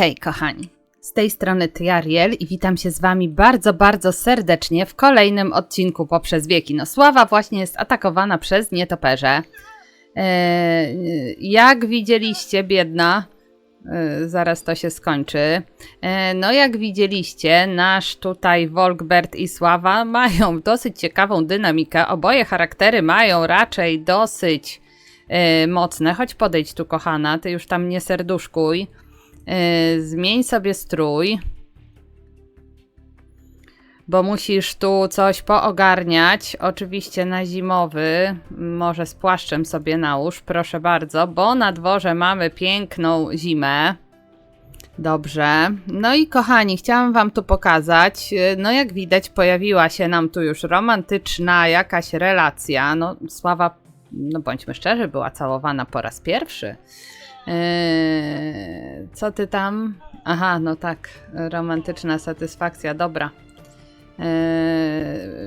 Hej, kochani! Z tej strony Tiariel i witam się z Wami bardzo, bardzo serdecznie w kolejnym odcinku Poprzez Wieki. No, Sława właśnie jest atakowana przez nietoperze. Eee, jak widzieliście, biedna, e, zaraz to się skończy. E, no, jak widzieliście, nasz tutaj Volkbert i Sława mają dosyć ciekawą dynamikę. Oboje charaktery mają raczej dosyć e, mocne. Chodź podejdź tu, kochana, ty już tam nie serduszkuj. Yy, zmień sobie strój. Bo musisz tu coś poogarniać. Oczywiście na zimowy. Może z płaszczem sobie nałóż, proszę bardzo, bo na dworze mamy piękną zimę. Dobrze. No i kochani, chciałam Wam tu pokazać. yy, No, jak widać, pojawiła się nam tu już romantyczna jakaś relacja. No, Sława, no bądźmy szczerzy, była całowana po raz pierwszy. Eee, co ty tam? Aha, no tak, romantyczna satysfakcja, dobra. Eee,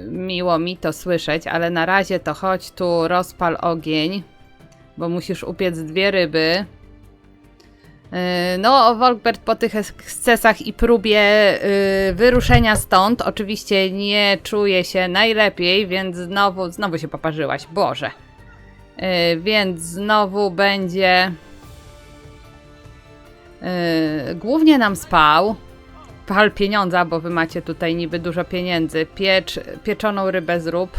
miło mi to słyszeć, ale na razie to chodź tu, rozpal ogień, bo musisz upiec dwie ryby. Eee, No, Wolkbert po tych ekscesach i próbie yy, wyruszenia stąd oczywiście nie czuje się najlepiej, więc znowu, znowu się poparzyłaś, Boże. Yy, więc znowu będzie Yy, głównie nam spał. Pal pieniądza, bo wy macie tutaj niby dużo pieniędzy. Piecz, pieczoną rybę zrób.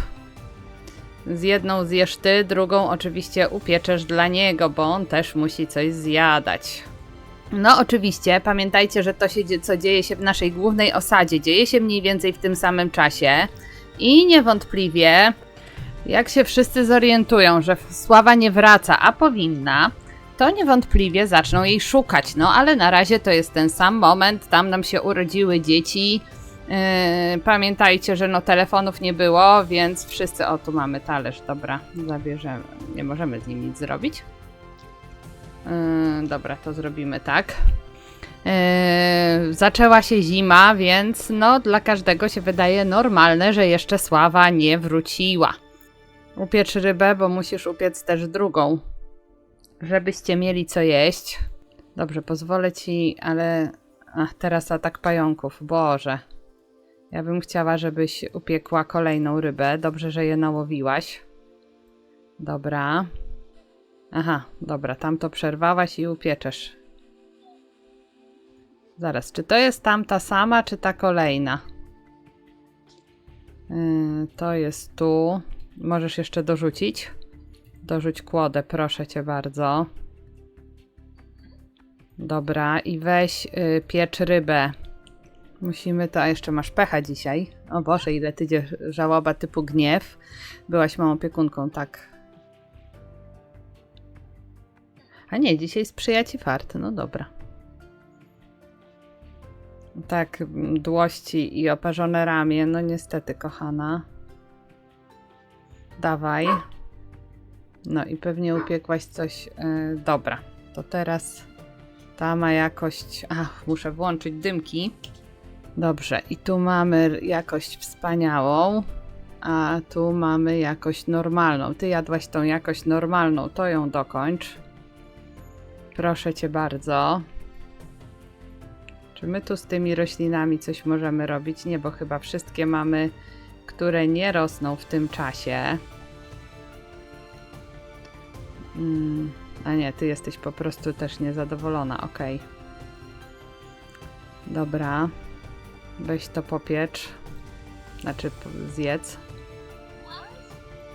Z jedną zjesz ty, drugą oczywiście upieczesz dla niego, bo on też musi coś zjadać. No oczywiście, pamiętajcie, że to się, co dzieje się w naszej głównej osadzie, dzieje się mniej więcej w tym samym czasie. I niewątpliwie, jak się wszyscy zorientują, że Sława nie wraca, a powinna, to niewątpliwie zaczną jej szukać. No ale na razie to jest ten sam moment, tam nam się urodziły dzieci. Yy, pamiętajcie, że no telefonów nie było, więc wszyscy. O, tu mamy talerz, dobra, zabierzemy. Nie możemy z nim nic zrobić. Yy, dobra, to zrobimy tak. Yy, zaczęła się zima, więc no dla każdego się wydaje normalne, że jeszcze Sława nie wróciła. Upiecz rybę, bo musisz upiec też drugą żebyście mieli co jeść. Dobrze, pozwolę ci, ale. Ach, teraz atak pająków. Boże. Ja bym chciała, żebyś upiekła kolejną rybę. Dobrze, że je nałowiłaś. Dobra. Aha, dobra, tam to przerwałaś i upieczesz. Zaraz, czy to jest tamta sama, czy ta kolejna? Yy, to jest tu. Możesz jeszcze dorzucić? Dorzuć kłodę, proszę cię bardzo. Dobra, i weź y, piecz rybę. Musimy to, a jeszcze masz pecha dzisiaj. O Boże, ile ty żałoba typu gniew. Byłaś małą opiekunką, tak. A nie, dzisiaj sprzyja ci fart, no dobra. Tak, mdłości i oparzone ramię, no niestety, kochana. Dawaj. No i pewnie upiekłaś coś. Yy, dobra, to teraz ta ma jakość. Ach, muszę włączyć dymki. Dobrze, i tu mamy jakość wspaniałą, a tu mamy jakość normalną. Ty jadłaś tą jakość normalną, to ją dokończ. Proszę cię bardzo. Czy my tu z tymi roślinami coś możemy robić? Nie, bo chyba wszystkie mamy, które nie rosną w tym czasie. Mm, a nie, ty jesteś po prostu też niezadowolona, okej. Dobra. Weź to popiecz. Znaczy zjedz.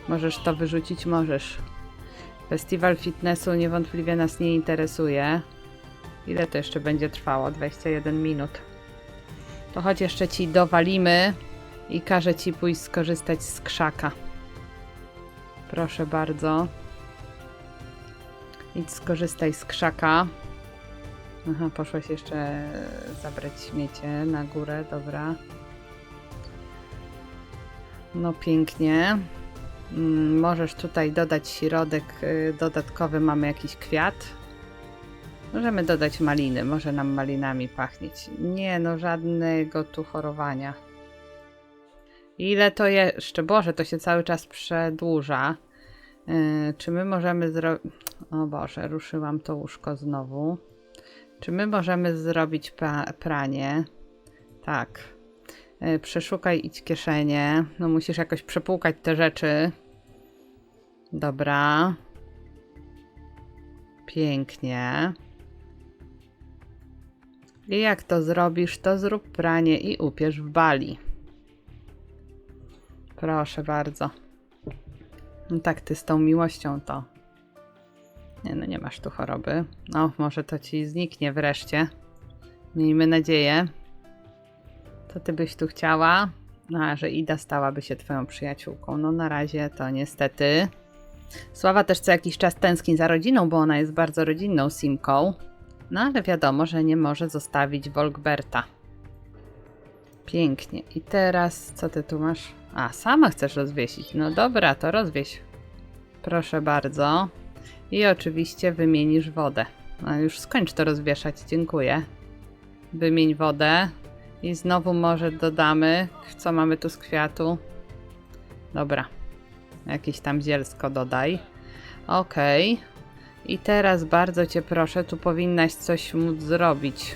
Możesz to wyrzucić? Możesz. Festiwal fitnessu niewątpliwie nas nie interesuje. Ile to jeszcze będzie trwało? 21 minut. To chodź jeszcze ci dowalimy i każę ci pójść skorzystać z krzaka. Proszę bardzo. Idź skorzystaj z krzaka. Aha, poszłaś jeszcze zabrać śmiecie na górę, dobra. No pięknie. Mm, Możesz tutaj dodać środek y, dodatkowy, mamy jakiś kwiat. Możemy dodać maliny, może nam malinami pachnieć. Nie, no żadnego tu chorowania. Ile to jeszcze? Boże, to się cały czas przedłuża. Yy, czy my możemy zrobić... O Boże, ruszyłam to łóżko znowu. Czy my możemy zrobić pra pranie? Tak. Y, Przeszukaj idź kieszenie. No musisz jakoś przepłukać te rzeczy. Dobra. Pięknie. I jak to zrobisz, to zrób pranie i upierz w bali. Proszę bardzo. No tak, ty z tą miłością to. Nie, no nie masz tu choroby. No, może to ci zniknie wreszcie. Miejmy nadzieję. To ty byś tu chciała? No, a że Ida stałaby się twoją przyjaciółką. No na razie to niestety. Sława też co jakiś czas tęskni za rodziną, bo ona jest bardzo rodzinną Simką. No ale wiadomo, że nie może zostawić Wolkberta. Pięknie. I teraz co ty tu masz? A, sama chcesz rozwiesić. No dobra, to rozwieś. Proszę bardzo. I oczywiście wymienisz wodę. No już skończ to rozwieszać, dziękuję. Wymień wodę. I znowu może dodamy. Co mamy tu z kwiatu? Dobra. Jakieś tam zielsko dodaj. Okej. I teraz bardzo cię proszę, tu powinnaś coś móc zrobić.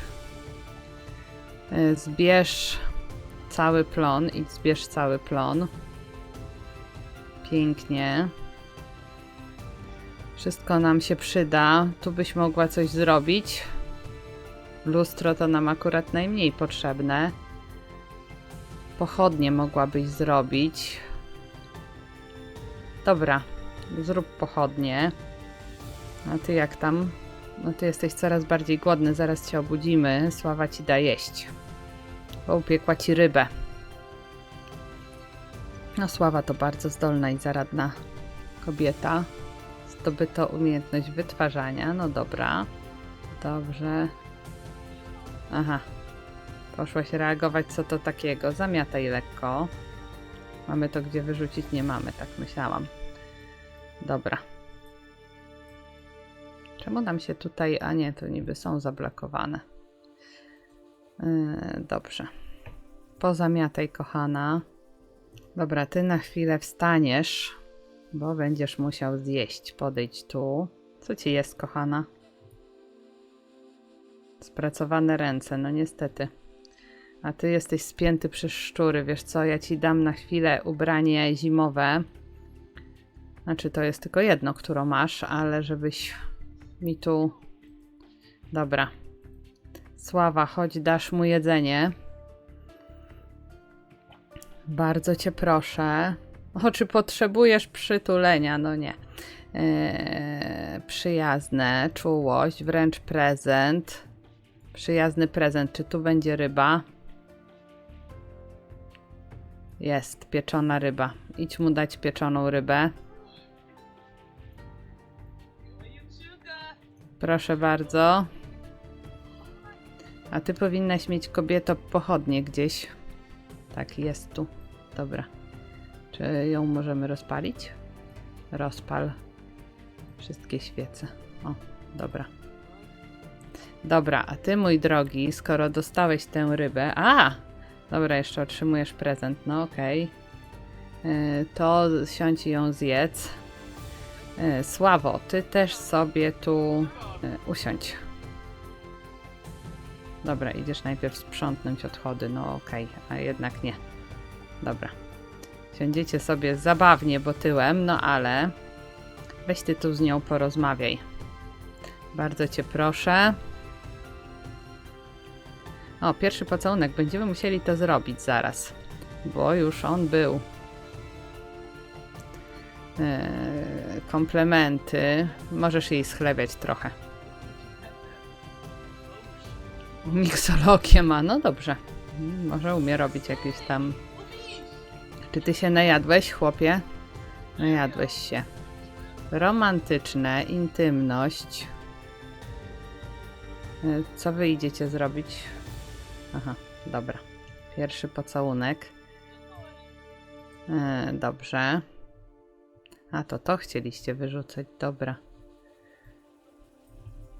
Y, Zbierz cały plon i zbierz cały plon. Pięknie. Wszystko nam się przyda. Tu byś mogła coś zrobić. Lustro to nam akurat najmniej potrzebne. Pochodnie mogłabyś zrobić. Dobra, zrób pochodnie. A ty jak tam? No ty jesteś coraz bardziej głodny, zaraz cię obudzimy. Sława ci da jeść. Bo upiekła ci rybę. No Sława to bardzo zdolna i zaradna kobieta. Zdobyto umiejętność wytwarzania. No dobra. Dobrze. Aha. Poszłaś reagować, co to takiego. Zamiataj lekko. Mamy to gdzie wyrzucić? Nie mamy, tak myślałam. Dobra. Czemu nam się tutaj... A nie, to niby są zablokowane. Yy, dobrze. Pozamiataj, kochana. Dobra, ty na chwilę wstaniesz, bo będziesz musiał zjeść. Podejdź tu. Co ci jest, kochana? Spracowane ręce, no niestety. A ty jesteś spięty przez szczury. Wiesz co, ja ci dam na chwilę ubranie zimowe. Znaczy, to jest tylko jedno, którą masz, ale żebyś mi tu. Dobra. Sława, chodź, dasz mu jedzenie. Bardzo cię proszę. O, czy potrzebujesz przytulenia? No nie. Eee, przyjazne, czułość, wręcz prezent. Przyjazny prezent. Czy tu będzie ryba? Jest, pieczona ryba. Idź mu dać pieczoną rybę. Proszę bardzo. A ty powinnaś mieć kobieto pochodnie gdzieś. Tak, jest tu. Dobra. Czy ją możemy rozpalić? Rozpal wszystkie świece. O, dobra. Dobra, a ty, mój drogi, skoro dostałeś tę rybę. A! Dobra, jeszcze otrzymujesz prezent. No okej. Yy, To siądź i ją zjedz. Yy, Sławo, ty też sobie tu yy, usiądź. Dobra, idziesz najpierw sprzątnąć odchody. No okej, a jednak nie. Dobra. Siądziecie sobie zabawnie, bo tyłem, no ale weź ty tu z nią porozmawiaj. Bardzo cię proszę. O, pierwszy pocałunek. Będziemy musieli to zrobić zaraz, bo już on był. Eee, komplementy. Możesz jej schlebiać trochę. Miksologię ma, no dobrze. Może umie robić jakieś tam. Czy ty się najadłeś, chłopie? Najadłeś się. Romantyczne, intymność. Y, Co wy idziecie zrobić? Aha, dobra. Pierwszy pocałunek. Y, Dobrze. A to to chcieliście wyrzucać, dobra.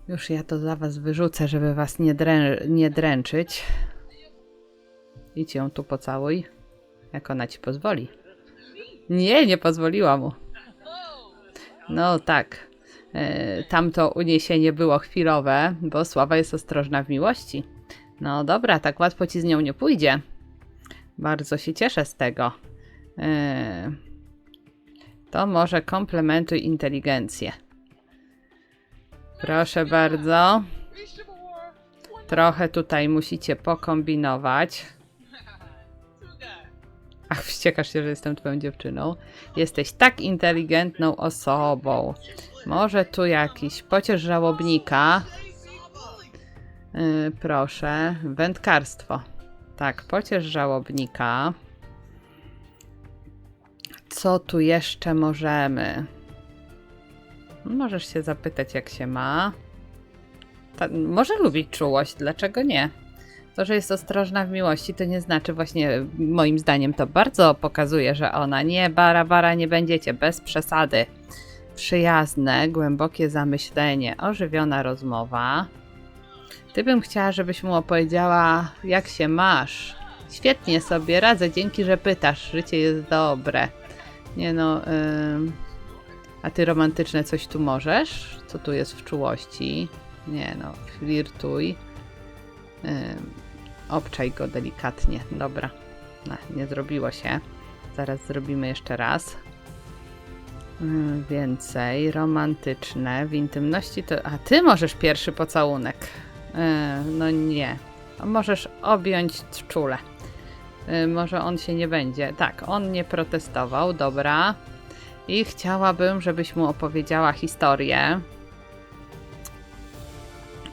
Już ja to za was wyrzucę, żeby was nie, drę nie dręczyć. Idź ją tu pocałuj. Jak ona ci pozwoli. Nie, nie pozwoliła mu. No tak. e, tamto uniesienie było chwilowe, bo Sława jest ostrożna w miłości. No dobra, tak łatwo ci z nią nie pójdzie. Bardzo się cieszę z tego. E, to może komplementuj inteligencję. Proszę bardzo. Trochę tutaj musicie pokombinować. Ach, wściekasz się, że jestem twoją dziewczyną. Jesteś tak inteligentną osobą. Może tu jakiś pociesz żałobnika. Yy, proszę. Wędkarstwo. Tak, pociesz żałobnika. Co tu jeszcze możemy? Możesz się zapytać, jak się ma. Ta, może lubić czułość, dlaczego nie? To, że jest ostrożna w miłości, to nie znaczy właśnie, moim zdaniem, to bardzo pokazuje, że ona nie, bara, bara, nie będziecie, bez przesady. Przyjazne, głębokie zamyślenie, ożywiona rozmowa. Ty bym chciała, żebyś mu opowiedziała, jak się masz. Świetnie sobie radzę, dzięki, że pytasz. Życie jest dobre. Nie no, ym... a ty romantyczne coś tu możesz? Co tu jest w czułości? Nie no, flirtuj. Ym, obczaj go delikatnie. Dobra. Nie zrobiło się. Zaraz zrobimy jeszcze raz. Ym, więcej. Romantyczne. W intymności to... A ty możesz pierwszy pocałunek. Ym, no nie. Możesz objąć czule. Może on się nie będzie. Tak, on nie protestował. Dobra. I chciałabym, żebyś mu opowiedziała historię.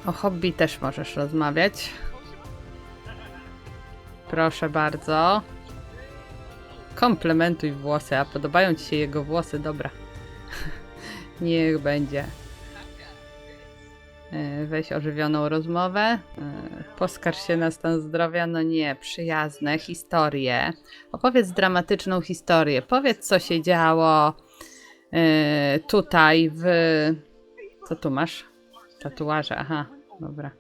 O hobby też możesz rozmawiać. Proszę bardzo. Komplementuj włosy, a podobają ci się jego włosy? Dobra. Niech będzie. E, Weź ożywioną rozmowę. E, Poskarż się na stan zdrowia. No nie, przyjazne historie. Opowiedz dramatyczną historię. Powiedz, co się działo e, tutaj w. Co tu masz? Tatuaże, aha, dobra.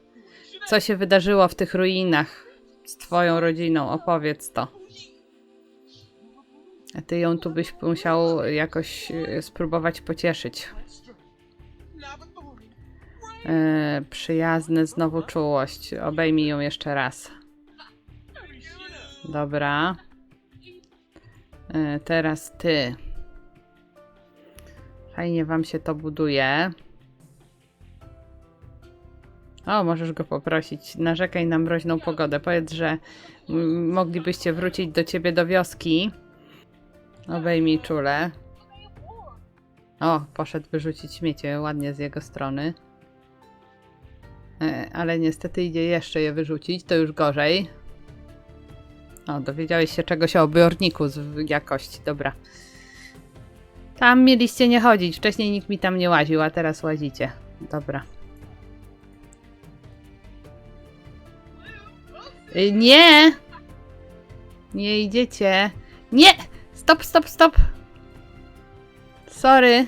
Co się wydarzyło w tych ruinach z twoją rodziną? Opowiedz to. A ty ją tu byś musiał jakoś spróbować pocieszyć. E, przyjazny, znowu czułość. Obejmij ją jeszcze raz. Dobra. E, teraz ty. Fajnie wam się to buduje. O, możesz go poprosić. Narzekaj na mroźną pogodę. Powiedz, że moglibyście wrócić do ciebie do wioski. Obejmij czule. O, poszedł wyrzucić śmiecie ładnie z jego strony. E, Ale niestety idzie jeszcze je wyrzucić, to już gorzej. O, dowiedziałeś się czegoś o obiorniku z jakości, dobra. Tam mieliście nie chodzić, wcześniej nikt mi tam nie łaził, a teraz łazicie. Dobra. Y, Nie! Nie idziecie. Nie! Stop, stop, stop! Sorry.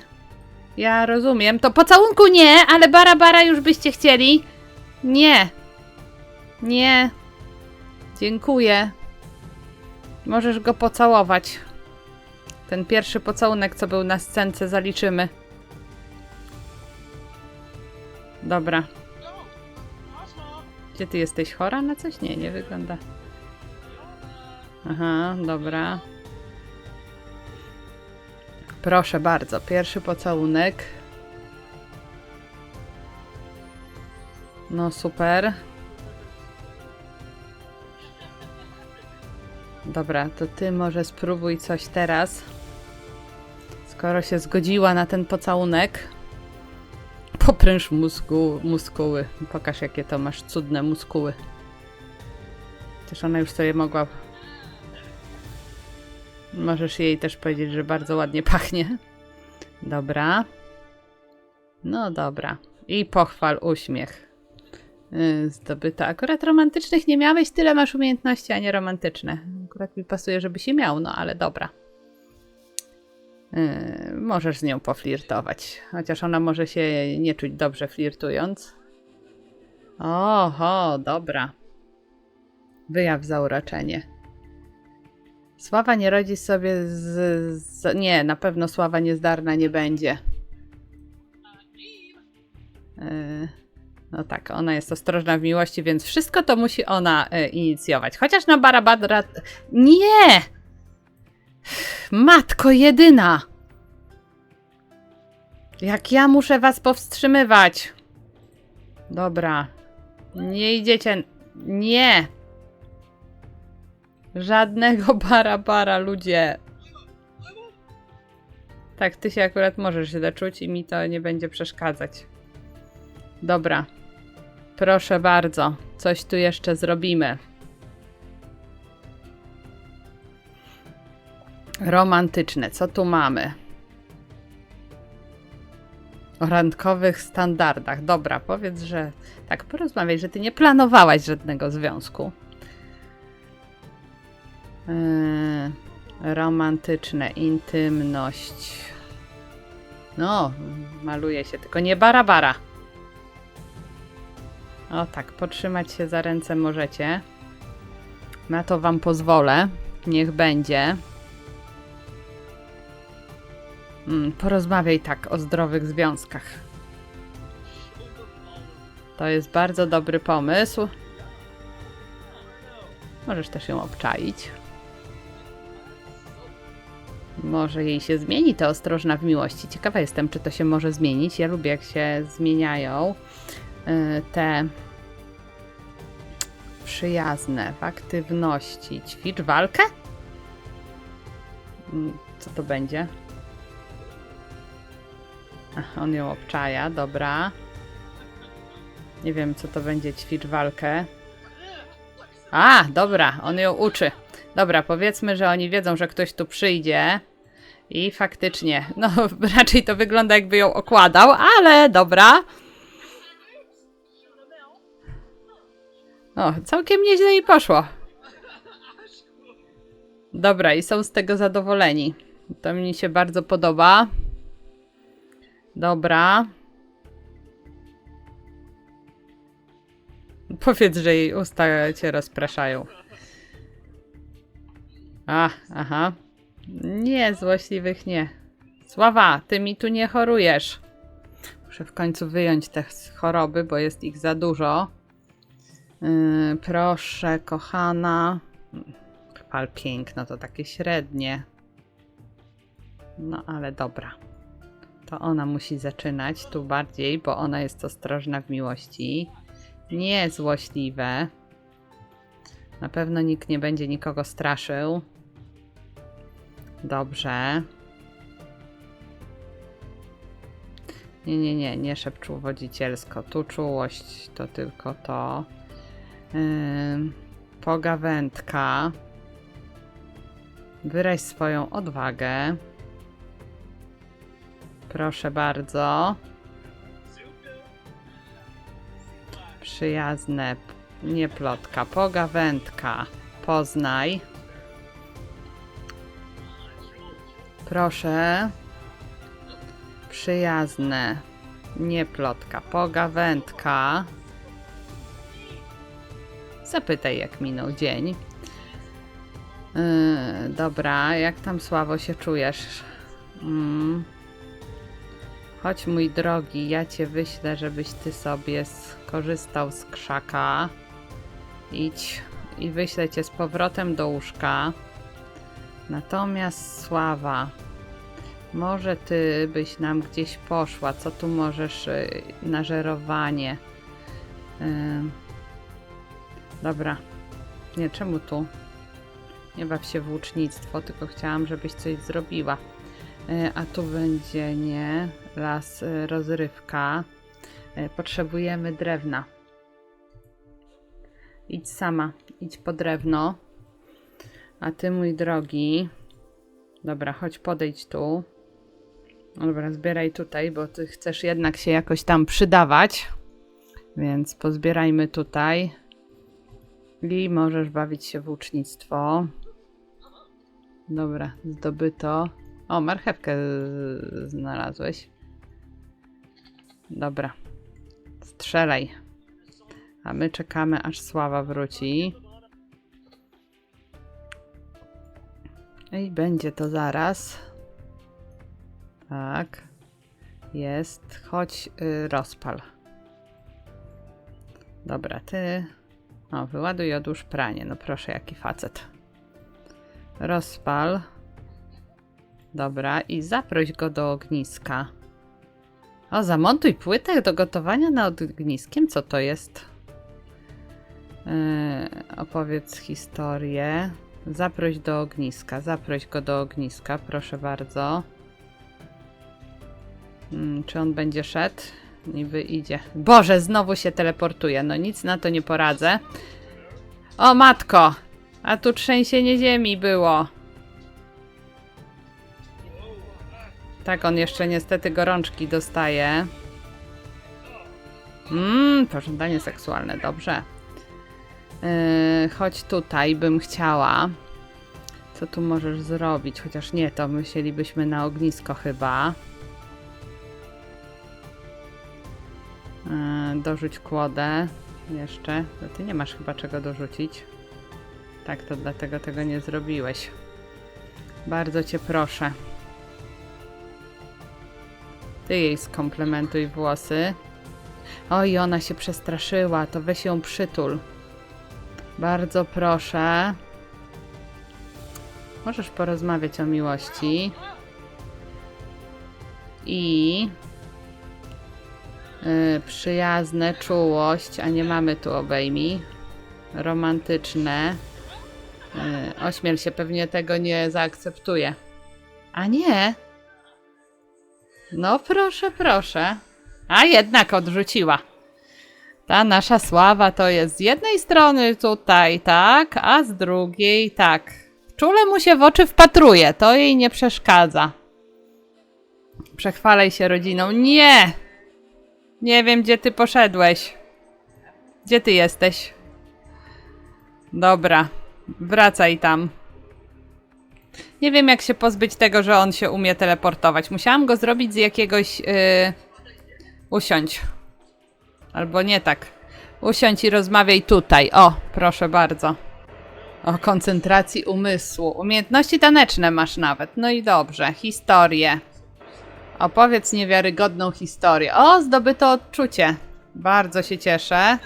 Ja rozumiem. To pocałunku nie, ale bara bara już byście chcieli. Nie. Nie. Dziękuję. Możesz go pocałować. Ten pierwszy pocałunek, co był na scence, zaliczymy. Dobra. Gdzie ty jesteś chora na coś? Nie, nie wygląda. Aha, dobra. Proszę bardzo, pierwszy pocałunek. No super. Dobra, to ty może spróbuj coś teraz. Skoro się zgodziła na ten pocałunek. Popręż mózgu, muskuły. Pokaż, jakie to masz cudne muskuły. Też ona już sobie mogła. Możesz jej też powiedzieć, że bardzo ładnie pachnie. Dobra. No dobra. I pochwal uśmiech. Yy, Zdobyta. Akurat romantycznych nie miałeś, tyle masz umiejętności, a nie romantyczne. Akurat mi pasuje, żeby się miał, no ale dobra. Yy, możesz z nią poflirtować. Chociaż ona może się nie czuć dobrze flirtując. Oho, dobra. Wyjaw zauroczenie. Sława nie rodzi sobie z, z. Nie, na pewno sława niezdarna nie będzie. Yy, no tak, ona jest ostrożna w miłości, więc wszystko to musi ona y, inicjować. Chociaż na Barabadra... Nie! Matko jedyna! Jak ja muszę was powstrzymywać? Dobra. Nie idziecie. Nie! Żadnego Barabara, ludzie. Tak, ty się akurat możesz źle czuć i mi to nie będzie przeszkadzać. Dobra. Proszę bardzo, coś tu jeszcze zrobimy. Romantyczne, co tu mamy? O randkowych standardach. Dobra, powiedz, że tak, porozmawiaj, że ty nie planowałaś żadnego związku. Yy, romantyczne, intymność. No, maluje się, tylko nie bara bara. O tak, potrzymać się za ręce możecie. Na to wam pozwolę. Niech będzie. Mm, porozmawiaj tak o zdrowych związkach. To jest bardzo dobry pomysł. Możesz też ją obczaić. Może jej się zmieni ta ostrożna w miłości. Ciekawa jestem, czy to się może zmienić. Ja lubię, jak się zmieniają te przyjazne w aktywności. Ćwicz walkę? Mm, Co to będzie? Ach, on ją obczaja, dobra. Nie wiem, co to będzie ćwicz walkę. A, dobra, on ją uczy. Dobra, powiedzmy, że oni wiedzą, że ktoś tu przyjdzie. I faktycznie, no raczej to wygląda jakby ją okładał, ale dobra. O, całkiem nieźle jej poszło. Dobra, i są z tego zadowoleni. To mi się bardzo podoba. Dobra. Powiedz, że jej usta cię rozpraszają. A, aha. Nie, złośliwych nie. Sława, ty mi tu nie chorujesz. Muszę w końcu wyjąć te choroby, bo jest ich za dużo. Yy, proszę, kochana. Pal piękno to takie średnie. No ale dobra. To ona musi zaczynać tu bardziej, bo ona jest ostrożna w miłości. Nie złośliwe. Na pewno nikt nie będzie nikogo straszył. Dobrze. Nie, nie, nie, nie szepczu wodzicielsko. Tu czułość to tylko to. Pogawędka. Wyraź swoją odwagę. Proszę bardzo. Przyjazne, nie plotka, pogawędka. Poznaj. Proszę. Przyjazne, nie plotka, pogawędka. Zapytaj, jak minął dzień. Yy, dobra, jak tam słabo się czujesz? Mm. Chodź, mój drogi, ja cię wyślę, żebyś ty sobie skorzystał z krzaka. Idź i wyślę cię z powrotem do łóżka. Natomiast Sława, może ty byś nam gdzieś poszła. Co tu możesz y, na żerowanie? Yy. Dobra. Nie, czemu tu? Nie baw się w łucznictwo, tylko chciałam, żebyś coś zrobiła. E, A tu będzie nie. Las, e, rozrywka. E, Potrzebujemy drewna. Idź sama, idź po drewno. A ty, mój drogi. Dobra, chodź, podejdź tu. Dobra, zbieraj tutaj, bo ty chcesz jednak się jakoś tam przydawać. Więc pozbierajmy tutaj. Li, możesz bawić się w łucznictwo. Dobra, zdobyto. O, marchewkę znalazłeś. Dobra. Strzelaj. A my czekamy, aż Sława wróci. I będzie to zaraz. Tak. Jest. Chodź, y, rozpal. Dobra, ty. O, wyładuj odłóż pranie. No proszę, jaki facet. Rozpal. Dobra, i zaproś go do ogniska. O, zamontuj płytę do gotowania nad ogniskiem. Co to jest? Yy, opowiedz historię. Zaproś do ogniska. Zaproś go do ogniska, proszę bardzo. Mm, czy on będzie szedł? Niby idzie. Boże, znowu się teleportuje. No nic na to nie poradzę. O matko! A tu trzęsienie ziemi było. Tak, on jeszcze niestety gorączki dostaje. Mmm, pożądanie seksualne, dobrze. Yy, chodź tutaj, bym chciała. Co tu możesz zrobić? Chociaż nie, to musielibyśmy na ognisko chyba. Dorzuć kłodę. Jeszcze. No ty nie masz chyba czego dorzucić. Tak, to dlatego tego nie zrobiłeś. Bardzo cię proszę. Ty jej skomplementuj włosy. Oj, ona się przestraszyła, to weź ją przytul. Bardzo proszę. Możesz porozmawiać o miłości. I yy, przyjazne, czułość, a nie mamy tu obejmij. Romantyczne. Yy, ośmiel się pewnie tego nie zaakceptuje. A nie. No proszę, proszę. A jednak odrzuciła. Ta nasza sława to jest z jednej strony tutaj tak, a z drugiej tak. Czule mu się w oczy wpatruje, to jej nie przeszkadza. Przechwalaj się rodziną. Nie! Nie wiem, gdzie ty poszedłeś. Gdzie ty jesteś? Dobra, wracaj tam. Nie wiem, jak się pozbyć tego, że on się umie teleportować. Musiałam go zrobić z jakiegoś. Yy... Usiądź. Albo nie tak. Usiądź i rozmawiaj tutaj. O, proszę bardzo. O koncentracji umysłu. Umiejętności taneczne masz nawet. No i dobrze. Historię. Opowiedz niewiarygodną historię. O, zdobyto odczucie. Bardzo się cieszę.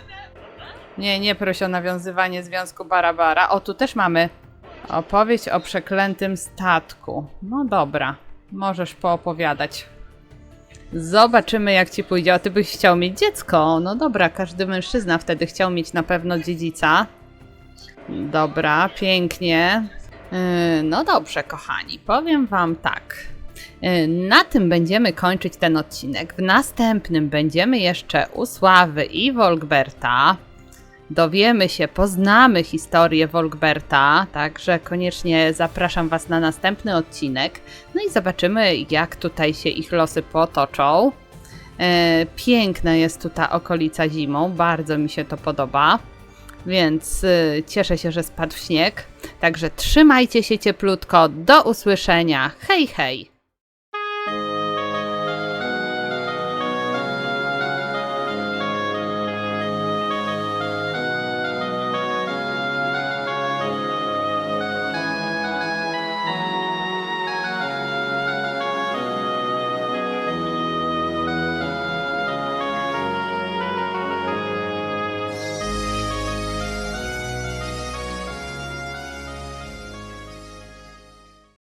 Nie, nie proś o nawiązywanie związku Barabara. O, tu też mamy opowieść o przeklętym statku. No dobra, możesz poopowiadać. Zobaczymy, jak ci pójdzie. O, ty byś chciał mieć dziecko. No dobra, każdy mężczyzna wtedy chciał mieć na pewno dziedzica. Dobra, pięknie. Yy, No dobrze, kochani, powiem wam tak. Yy, Na tym będziemy kończyć ten odcinek. W następnym będziemy jeszcze u Sławy i Wolgberta. Dowiemy się, poznamy historię Wolgberta, także koniecznie zapraszam Was na następny odcinek. No i zobaczymy, jak tutaj się ich losy potoczą. E, piękna jest tutaj okolica zimą, bardzo mi się to podoba. Więc y, cieszę się, że spadł śnieg. Także trzymajcie się cieplutko. Do usłyszenia. Hej, hej!